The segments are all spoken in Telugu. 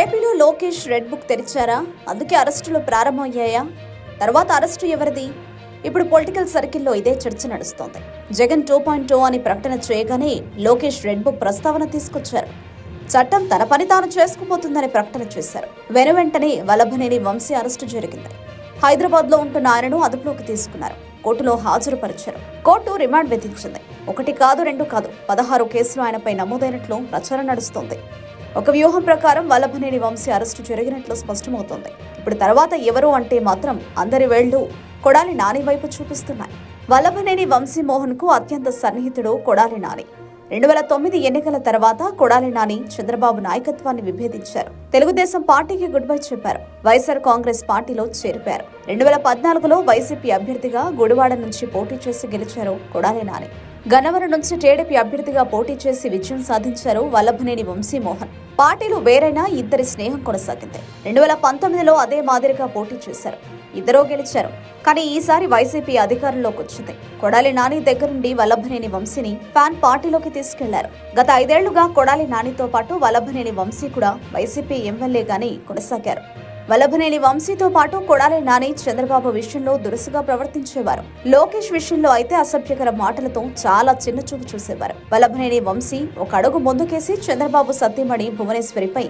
ఏపీలో లోకేష్ రెడ్ బుక్ తెరిచారా? అందుకే అరెస్టులు ప్రారంభమయ్యాయా? తర్వాత అరెస్టు ఎవరిది? ఇప్పుడు పొలిటికల్ సర్కిల్లో ఇదే చర్చ నడుస్తోంది. జగన్ టూ పాయింట్ టూ అని ప్రకటన చేయగానే లోకేష్ రెడ్ బుక్ ప్రస్తావన తీసుకొచ్చారు. చట్టం తన పని తాను చేసుకుపోతుందని ప్రకటన చేశారు. వెనువెంటనే వల్లభనేని వంశీ అరెస్టు జరిగింది. హైదరాబాద్లో ఉంటున్న ఆయనను అదుపులోకి తీసుకున్నారు. కోర్టులో హాజరుపరిచారు. కోర్టు రిమాండ్ విధించింది. ఒకటి కాదు రెండు కాదు. పదహారు కేసులు ఆయనపై నమోదైనట్లు ప్రచారం నడుస్తోంది. ఒక వ్యూహం ప్రకారం వల్లభనేని వంశీ అరెస్టు జరిగినట్లు స్పష్టమవుతోంది. ఇప్పుడు తర్వాత ఎవరు అంటే మాత్రం అందరి వేళ్ళు కొడాలి నాని వైపు చూపిస్తున్నాయి. వల్లభనేని వంశీ మోహన్కు అత్యంత సన్నిహితుడు కొడాలి నాని. రెండు వేల తొమ్మిది ఎన్నికల తర్వాత కొడాలి నాని చంద్రబాబు నాయకత్వాన్ని విభేదించారు. తెలుగుదేశం పార్టీకి గుడ్ బై చెప్పారు. వైఎస్ఆర్ కాంగ్రెస్ పార్టీలో చేరిపారు రెండు వేల పద్నాలుగులో వైసీపీ అభ్యర్థిగా గుడివాడ నుంచి పోటీ చేసి గెలిచారు కొడాలి నాని. గన్నవరం నుంచి టీడీపీ అభ్యర్థిగా పోటీ చేసి విజయం సాధించారు వల్లభనేని వంశీమోహన్ పార్టీలు వేరైనా ఇద్దరి స్నేహం కొనసాగింది. రెండు వేల పంతొమ్మిదిలో అదే మాదిరిగా పోటీ చేశారు. ఇద్దరూ గెలిచారు. కానీ ఈసారి వైసీపీ అధికారంలోకి వచ్చింది. కొడాలి నాని దగ్గరుండి వల్లభనేని వంశీని ఫ్యాన్ పార్టీలోకి తీసుకెళ్ళారు. గత ఐదేళ్ళుగా కొడాలి నానితో పాటు వల్లభనేని వంశీ కూడా వైసీపీ ఎమ్మెల్యేగానే కొనసాగారు. వల్లభనేని వంశీతో పాటు కొడాలి నాని చంద్రబాబు విషయంలో దురుసుగా ప్రవర్తించేవారు. లోకేష్ విషయంలో అయితే అసభ్యకర మాటలతో చాలా చిన్న చూపు చూసేవారు. వల్లభనేని వంశీ ఒక అడుగు ముందుకేసి చంద్రబాబు సత్యమణి భువనేశ్వరిపై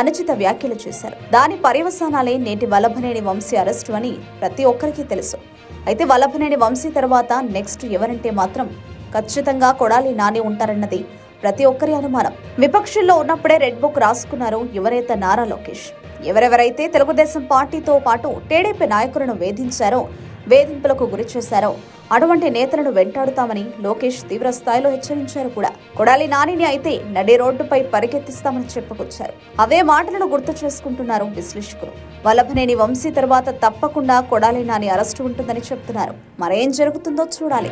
అనుచిత వ్యాఖ్యలు చేశారు. దాని పర్యవసానాలే నేటి వల్లభనేని వంశీ అరెస్టు అని ప్రతి ఒక్కరికి తెలుసు. అయితే వల్లభనేని వంశీ తర్వాత నెక్స్ట్ ఎవరంటే మాత్రం ఖచ్చితంగా కొడాలి నాని ఉంటారన్నది ప్రతి ఒక్కరి అనుమానం. విపక్షంలో ఉన్నప్పుడే రెడ్ బుక్ రాసుకున్నారు యువనేత నారా లోకేష్. ఎవరెవరైతే తెలుగుదేశం పార్టీతో పాటు టీడీపీ నాయకులను వేధించారో వేధింపులకు గురి చేశారో అటువంటి నేతలను వెంటాడుతామని లోకేష్ తీవ్ర స్థాయిలో హెచ్చరించారు కూడా. కొడాలి నానిని అయితే నడి రోడ్డుపై పరిగెత్తిస్తామని చెప్పుకొచ్చారు. అవే మాటలను గుర్తు చేసుకుంటున్నారు విశ్లేషకులు. వల్లభనేని వంశీ తర్వాత తప్పకుండా కొడాలి నాని అరెస్టు ఉంటుందని చెప్తున్నారు. మరేం జరుగుతుందో చూడాలి.